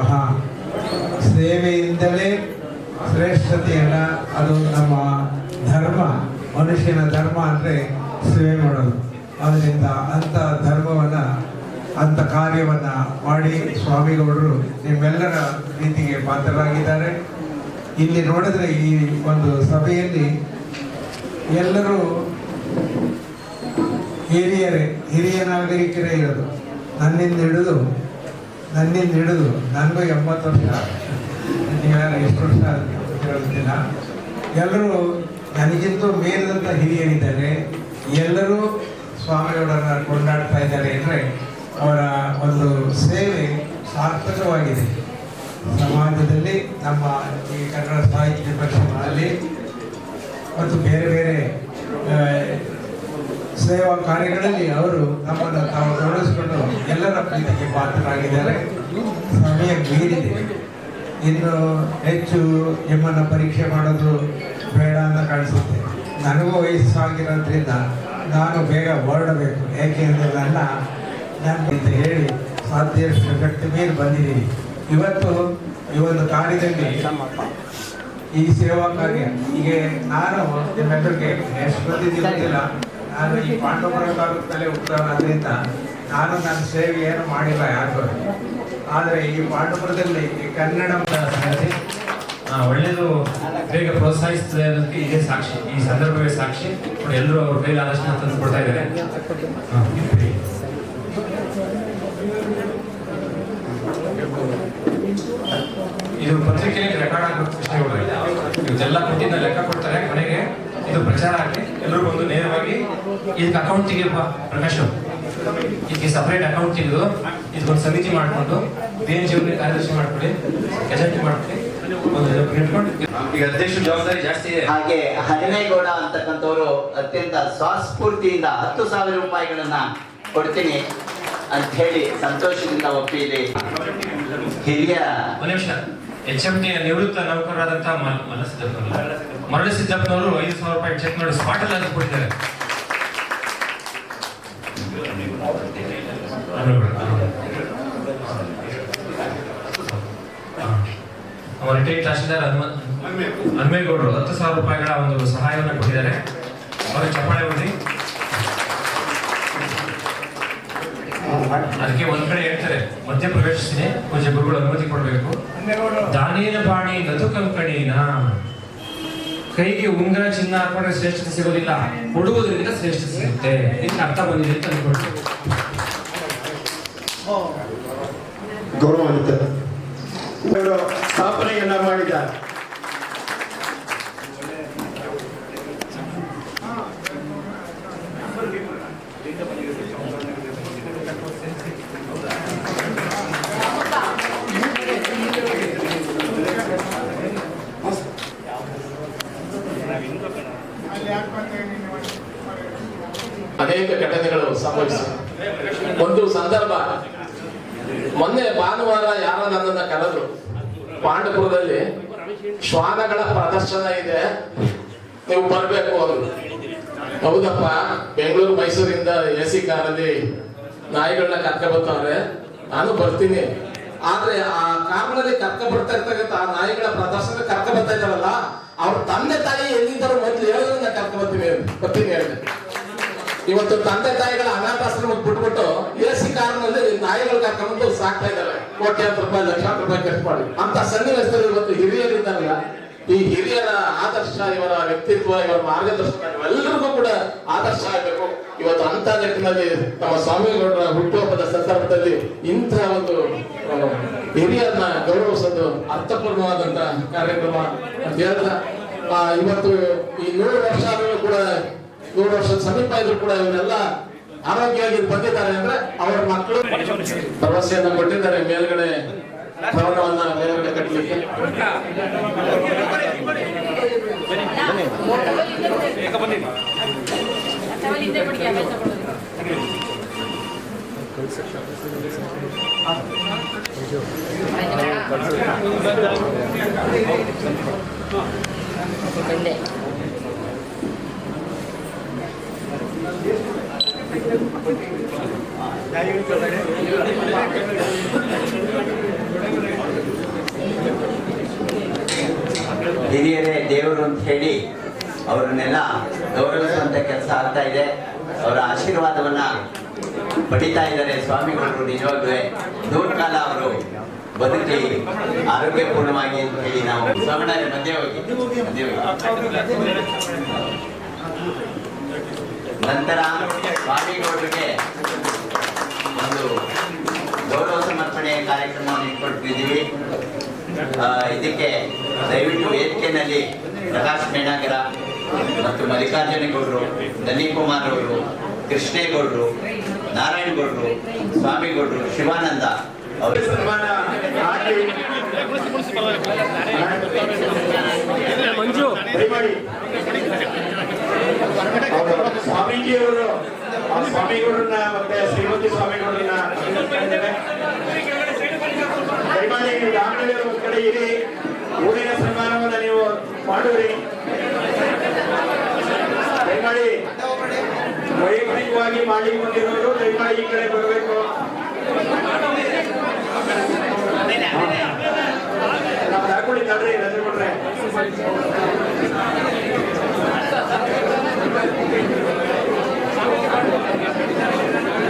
ಸೇವೆಯಿಂದಲೇ ಶ್ರೇಷ್ಠತೆಯನ್ನು ಅದು ನಮ್ಮ ಧರ್ಮ. ಮನುಷ್ಯನ ಧರ್ಮ ಅಂದರೆ ಸೇವೆ ಮಾಡೋದು. ಅದರಿಂದ ಅಂಥ ಧರ್ಮವನ್ನು, ಅಂಥ ಕಾರ್ಯವನ್ನು ಮಾಡಿ ಸ್ವಾಮಿಗೌಡರು ನಿಮ್ಮೆಲ್ಲರ ರೀತಿಗೆ ಪಾತ್ರರಾಗಿದ್ದಾರೆ. ಇಲ್ಲಿ ನೋಡಿದ್ರೆ ಈ ಒಂದು ಸಭೆಯಲ್ಲಿ ಎಲ್ಲರೂ ಹಿರಿಯರೇ, ಹಿರಿಯ ನಾಗರಿಕರೇ ಇರೋದು. ನನ್ನಿಂದ ಹಿಡಿದು ನನ್ನಿಂದ ಹಿಡಿದು ನನಗೂ ಎಂಬತ್ತು ವರ್ಷ. ನೀವ್ಯಾರು ಎಷ್ಟು ವರ್ಷ ಇರೋದಿಲ್ಲ ಎಲ್ಲರೂ ನನಗಿಂತೂ ಮೇಲಂತ ಹಿರಿಯರಿದ್ದಾರೆ. ಎಲ್ಲರೂ ಸ್ವಾಮಿಯವರನ್ನ ಕೊಂಡಾಡ್ತಾ ಇದ್ದಾರೆ ಅಂದರೆ ಅವರ ಒಂದು ಸೇವೆ ಸಾರ್ಥಕವಾಗಿದೆ. ಸಮಾಜದಲ್ಲಿ ನಮ್ಮ ಈ ಕನ್ನಡ ಸಾಹಿತ್ಯ ಪರಿಷತ್ನಲ್ಲಿ ಮತ್ತು ಬೇರೆ ಬೇರೆ ಸೇವಾ ಕಾರ್ಯಗಳಲ್ಲಿ ಅವರು ನಮ್ಮನ್ನು ತಾವು ತೊಡಗಿಸಿಕೊಂಡು ಎಲ್ಲರ ಪ್ರೀತಿಗೆ ಪಾತ್ರರಾಗಿದ್ದಾರೆ. ಸಮಯ ಮೀರಿದೆ ಇನ್ನು ಹೆಚ್ಚು ನಿಮ್ಮನ್ನು ಪರೀಕ್ಷೆ ಮಾಡೋದು ಬೇಡ ಅಂತ ಕಾಣಿಸುತ್ತೆ. ನನಗೂ ವಯಸ್ಸಾಗಿರೋದ್ರಿಂದ ನಾನು ಬೇಗ ಹೊರಡಬೇಕು. ಏಕೆ ಅಂದರೆ ನನ್ನ ನಾನು ಅಂತ ಹೇಳಿ ಸಾಧ್ಯ ಶಕ್ತಿ ಮೀರಿ ಬಂದಿದ್ದೀನಿ ಇವತ್ತು ಈ ಒಂದು ಕಾರ್ಯದಲ್ಲಿ ಈ ಸೇವಾ ಕಾರ್ಯ. ಈಗ ನಾನು ಮೆಟ್ರಿಗೆ ಎಷ್ಟು ಬಂದಿದ್ದೀನಿ ಗೊತ್ತಿಲ್ಲ ನಾನು ಈ ಪಾಂಡವಪುರ ತಾಲೂಕಿನಲ್ಲೇ ಹುಟ್ಟೋದ್ರಿಂದ ನಾನು ನನ್ನ ಸೇವೆ ಏನು ಮಾಡಿಲ್ಲ ಯಾರು? ಆದರೆ ಈ ಪಾಂಡವಪುರದಲ್ಲಿ ಕನ್ನಡ ಒಳ್ಳೆಯದು ಬೇಗ ಪ್ರೋತ್ಸಾಹಿಸ್ತದೆ ಅನ್ನೋದಕ್ಕೆ ಇದೇ ಸಾಕ್ಷಿ. ಈ ಸಂದರ್ಭವೇ ಸಾಕ್ಷಿ. ಎಲ್ಲರೂ ಅವ್ರ ಕೈಲಾದಷ್ಟು ತಂದು ಕೊಡ್ತಾ ಇದ್ದಾರೆ ಹಾ, ಇರ್ಲಿ. ಇದು ಪತ್ರಿಕೆಯಲ್ಲಿ ರೆಕಾರ್ಡ್ ಆಗಬೇಕು ಪ್ರಶ್ನೆ ಇವತ್ತೆಲ್ಲ ಕೊಟ್ಟಿದ್ದ ಲೆಕ್ಕ ಕೊಡ್ತಾರೆ ಕೊನೆಗೆ. ಇದು ಪ್ರಚಾರ ಆಗಲಿ ಎಲ್ಲರೂ ಬಂದು ನೇರವಾಗಿ ಇದಕ್ಕೆ ಅಕೌಂಟ್ ತೆಗಿಯಪ್ಪ ಪ್ರಕಾಶ್ ಇದಕ್ಕೆ ಸಪರೇಟ್ ಅಕೌಂಟ್ ತೆಗೆದು ಇದಕ್ಕೊಂದು ಸಮಿತಿ ಮಾಡಿಕೊಂಡು ದೇನ್ ಎನ್ ಜಿ ಕಾರ್ಯದರ್ಶಿ ಮಾಡ್ಕೊಳ್ಳಿ ಗೆಜೆಟ್ ಮಾಡ್ಕೊಳ್ಳಿ ಈಗ ಅಧ್ಯಕ್ಷ ಜವಾಬ್ದಾರಿ ಜಾಸ್ತಿ ಇದೆ. ಹಾಗೆ ಹರಿನೇಗೌಡ ಅಂತಕ್ಕಂಥವ್ರು ಅತ್ಯಂತ ಸ್ವಸ್ಫೂರ್ತಿಯಿಂದ ಹತ್ತು ಸಾವಿರ ರೂಪಾಯಿಗಳನ್ನ ಕೊಡ್ತೀನಿ ಅಂತ ಹೇಳಿ ಸಂತೋಷದಿಂದ ಒಪ್ಪಿದೆ ಇಲ್ಲಿ ಹಿರಿಯ ನಿಮಿಷ. ಎಚ್ ಎಂ ಟಿ ನಿವೃತ್ತ ನೌಕರರಾದಂತಹ ಮರಳಸಿದ್ದಪ್ಪನವರು ಮರಳಿ ಸಿದ್ದಪ್ಪನವರು ಐದು ಸಾವಿರ ರೂಪಾಯಿ ಚೆಕ್ ನೋಡಿ ಸ್ಪಾಟ್ ಅಲ್ಲಿ ಕೊಟ್ಟಿದ್ದಾರೆ ಅವರ ರಿಟೈರ್ಡ್ ತಹಶೀಲ್ದಾರ್ ಹನುಮೇಗೌಡರು ಹತ್ತು ಸಾವಿರ ರೂಪಾಯಿಗಳ ಒಂದು ಸಹಾಯವನ್ನು ಕೊಟ್ಟಿದ್ದಾರೆ. ಅವರ ಚಪ್ಪಾಳೆ ಹೊಡಿ ಅದಕ್ಕೆ ಒಂದ್ ಕಡೆ ಹೇಳ್ತಾರೆ ಮಧ್ಯ ಪ್ರವೇಶಿಸ್ತೀನಿ ಪೂಜೆ ಗುರುಗಳು ಅನುಮತಿ ಕೊಡಬೇಕು. ದಾನೇನ ಪಾಣಿ ನದು ಕಂಕಣಿನ ಕೈಗೆ ಉಂಗುರ ಚಿನ್ನ ಹಾಕೊಂಡ್ರೆ ಶ್ರೇಷ್ಠ ಸಿಗೋದಿಲ್ಲ. ಕೊಡುವುದರಿಂದ ಶ್ರೇಷ್ಠ ಸಿಗುತ್ತೆ. ಇದಕ್ಕೆ ಅರ್ಥ ಬಂದಿದೆ ಅಂತ ಅನ್ಕೊಳ್ತೀವಿ ಗೌರವ ಸ್ಥಾಪನೆಯನ್ನ ಮಾಡಿದ್ದಾರೆ. ಅನೇಕ ಘಟನೆಗಳು ಸಂಭವಿಸಿವೆ. ಒಂದು ಸಂದರ್ಭ, ಮೊನ್ನೆ ಭಾನುವಾರ ಯಾರ ನನ್ನನ್ನ ಕರೆದ್ರು. ಪಾಂಡಪುರದಲ್ಲಿ ಶ್ವಾನಗಳ ಪ್ರದರ್ಶನ ಇದೆ, ನೀವು ಬರಬೇಕು ಅಂದ್ರು. ಹೌದಪ್ಪ, ಬೆಂಗಳೂರು, ಮೈಸೂರಿಂದ ಎ ಸಿ ಕಾರಲ್ಲಿ ನಾಯಿಗಳನ್ನ ಕರ್ಕ ಬರ್ತಾವ್ರೆ. ನಾನು ಬರ್ತೀನಿ. ಆದ್ರೆ ಆ ಕಾರ್ಗಳಲ್ಲಿ ಕರ್ಕ ಬರ್ತಾ ಇರ್ತಕ್ಕಂಥ ಆ ನಾಯಿಗಳ ಪ್ರದರ್ಶನ ಕರ್ಕ ಬರ್ತಾ ಇದ್ದಾರಲ್ಲ, ಅವ್ರ ತಂದೆ ತಾಯಿ ಎಲ್ಲಿದ್ದಾರೋ ಮೊದಲು ಹೇಳಿದ್ರೆ ನಾನು ಕರ್ಕ ಬರ್ತೀನಿ ಬರ್ತೀನಿ ಹೇಳಿದೆ. ಇವತ್ತು ತಂದೆ ತಾಯಿಗಳ ಅನಾಥಾಶ್ರಮಕ್ಕೆ ಬಿಟ್ಬಿಟ್ಟು ಎ ಸಿ ಕಾರ್ನಲ್ಲಿ ನಾಯಿಗಳು ಕರ್ಕೊಂಡು ಸಾಕ್ತಾ ಇದ್ದಾರೆ. ಕೋಟ್ಯಾಂತರ ರೂಪಾಯಿ ಲಕ್ಷಾಂತರ ರೂಪಾಯಿ ಖರ್ಚು ಮಾಡಿ. ಅಂತ ಸನ್ನಿವೇಶದಲ್ಲಿ ಇವತ್ತು ಹಿರಿಯರಿದ್ದಾರಲ್ಲ ಈ ಹಿರಿಯರ ಆದರ್ಶ ಇವರ ವ್ಯಕ್ತಿತ್ವ ಇವರ ಮಾರ್ಗದರ್ಶನ ಇವೆಲ್ಲರಿಗೂ ಕೂಡ ಆದರ್ಶ ಆಗಬೇಕು. ಇವತ್ತು ಅಂತ ನಿಟ್ಟಿನಲ್ಲಿ ನಮ್ಮ ಸ್ವಾಮಿಗೌಡರ ಹುಟ್ಟುಹಬ್ಬದ ಸಂದರ್ಭದಲ್ಲಿ ಇಂತಹ ಒಂದು ಹಿರಿಯರನ್ನ ಗೌರವಿಸೋದು ಅರ್ಥಪೂರ್ಣವಾದಂತ ಕಾರ್ಯಕ್ರಮ ಅಂತ ಹೇಳ್ತಾ ಆ, ಇವತ್ತು ಈ ನೂರು ವರ್ಷ ಆದರೂ ಕೂಡ ನೂರು ವರ್ಷದ ಸಮೀಪ ಇದ್ರು ಕೂಡ ಇವರೆಲ್ಲ ಆರೋಗ್ಯವಾಗಿ ಬಂದಿದ್ದಾರೆ ಅಂದ್ರೆ ಅವರ ಮಕ್ಕಳು ಭರವಸೆಯನ್ನ ಕೊಟ್ಟಿದ್ದಾರೆ. ಮೇಲ್ಗಡೆ ಭವನವನ್ನ ಮೇಲ್ಗಡೆ ಕಟ್ಟಲಿಕ್ಕೆ ಹಿರಿಯರೇ, ದೇವರು ಅಂತ ಹೇಳಿ ಅವರನ್ನೆಲ್ಲ ಗೌರವಿಸುವಂತ ಕೆಲಸ ಆಗ್ತಾ ಇದೆ. ಅವರ ಆಶೀರ್ವಾದವನ್ನ ಪಡಿತಾ ಇದ್ದಾರೆ ಸ್ವಾಮಿಗಳು ನಿಜವಾಗ್ಲೂ. ದೂರ ಕಾಲ ಅವರು ಬದುಕಿ ಆರೋಗ್ಯಪೂರ್ಣವಾಗಿ ಅಂತ ಹೇಳಿ ನಾವು ಸ್ವಾಮಿನಾರಿ ಮಧ್ಯ ಹೋಗಿ, ಮಧ್ಯೆ ಹೋಗಿ. ನಂತರ ಸ್ವಾಮಿಗೌಡರಿಗೆ ಒಂದು ಗೌರವ ಸಮರ್ಪಣೆ ಕಾರ್ಯಕ್ರಮವನ್ನು ಇಟ್ಕೊಳ್ತಿದ್ದೀವಿ. ಇದಕ್ಕೆ ದಯವಿಟ್ಟು ವೇದಿಕೆಯಲ್ಲಿ ಪ್ರಕಾಶ್ ಮೇಣಾಗರ ಮತ್ತು ಮಲ್ಲಿಕಾರ್ಜುನ ಗೌಡರು ದನಿಕುಮಾರ್ ಅವರು ಕೃಷ್ಣೇಗೌಡರು ನಾರಾಯಣಗೌಡರು ಸ್ವಾಮಿಗೌಡರು ಶಿವಾನಂದ ಅವರು. ಮಾಡಿ ಸ್ವಾಮೀಜಿಯವರು, ಆ ಸ್ವಾಮಿಗಳನ್ನ ಮತ್ತೆ ಶ್ರೀಮತಿ ಸ್ವಾಮಿಗಳನ್ನ. ದಯಮಾಡಿ ಒಂದ್ ಕಡೆ ಇರಿ. ಊರಿನ ಸನ್ಮಾನವನ್ನ ನೀವು ಮಾಡುವಿರಿ. ದಯಮಾಡಿ ವೈಯಕ್ತಿಕವಾಗಿ ಮಾಡಿ ದಯಮಾಡಿ ಈ ಕಡೆ ಬರಬೇಕು. ನಾವು ಹಾಕೊಳ್ಳಿ ತಡ್ರಿ ರಜೆ Thank you.